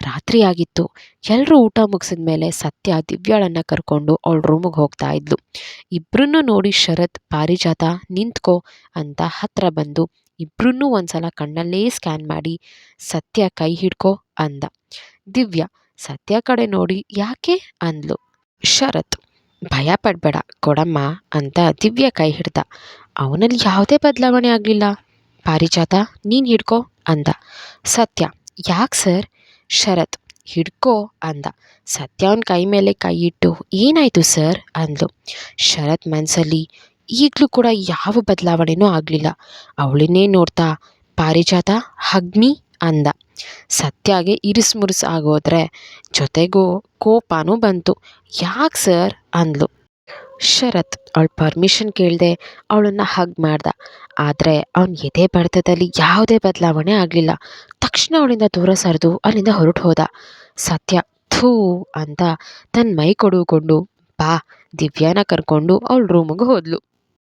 ರಾತ್ರಿ ಆಗಿತ್ತು. ಎಲ್ಲರೂ ಊಟ ಮುಗಿಸಿದ ಮೇಲೆ ಸತ್ಯ ದಿವ್ಯಾಳನ್ನು ಕರ್ಕೊಂಡು ಅವಳ ರೂಮಿಗೆ ಹೋಗ್ತಾ ಇದ್ಲು. ಇಬ್ಬರನ್ನೂ ನೋಡಿ ಶರತ್, ಪಾರಿಜಾತ, ನಿಂತ್ಕೋ ಅಂತ ಹತ್ರ ಬಂದು ಇಬ್ಬರನ್ನೂ ಒಂದ್ಸಲ ಕಣ್ಣಲ್ಲೇ ಸ್ಕ್ಯಾನ್ ಮಾಡಿ ಸತ್ಯ ಕೈ ಹಿಡ್ಕೋ ಅಂದ. ದಿವ್ಯಾ, ಸತ್ಯ ಕಡೆ ನೋಡಿ ಯಾಕೆ ಅಂದ್ಲು. ಶರತ್, ಭಯ ಪಡಬೇಡ ಕೊಡಮ್ಮ ಅಂತ ದಿವ್ಯ ಕೈ ಹಿಡ್ದ. ಅವನಲ್ಲಿ ಯಾವುದೇ ಬದಲಾವಣೆ ಆಗಲಿಲ್ಲ. ಪಾರಿಜಾತ, ನೀನು ಹಿಡ್ಕೋ. ಅಂದ. ಸತ್ಯ. ಯಾಕೆ ಸರ್? ಶರತ್. ಹಿಡ್ಕೋ ಅಂದ. ಸತ್ಯ ಅವನ ಕೈ ಮೇಲೆ ಕೈ ಇಟ್ಟು, ಏನಾಯಿತು ಸರ್? ಅಂದ್ಲು. ಶರತ್ ಮನಸ್ಸಲ್ಲಿ ಈಗಲೂ ಕೂಡ ಯಾವ ಬದಲಾವಣೆನೂ ಆಗಲಿಲ್ಲ. ಅವಳನ್ನೇ ನೋಡ್ತಾ, ಪಾರಿಜಾತ ಅಗ್ನಿ ಅಂದ. ಸತ್ಯಾಗೆ ಇರಿಸ್ ಮುರಿಸ್ ಆಗೋದ್ರೆ ಜೊತೆಗೂ ಕೋಪನೂ ಬಂತು. ಯಾಕೆ ಸರ್? ಅಂದ್ಲು. ಶರತ್ ಅವಳು ಪರ್ಮಿಷನ್ ಕೇಳದೆ ಅವಳನ್ನು ಹಗ್ ಮಾಡ್ದ. ಆದರೆ ಅವನ ಎದೆ ಬಡಿತದಲ್ಲಿ ಯಾವುದೇ ಬದಲಾವಣೆ ಆಗಲಿಲ್ಲ. ತಕ್ಷಣ ಅವಳಿಂದ ದೂರ ಸರಿದು ಅಲ್ಲಿಂದ ಹೊರಟು ಹೋದ. ಸತ್ಯ, ಥೂ ಅಂತ ತನ್ನ ಮೈ ಕೊಡುಕೊಂಡು ಬಾ, ದಿವ್ಯಾನ ಕರ್ಕೊಂಡು ಅವಳ ರೂಮಿಗೆ ಹೋದ್ಲು.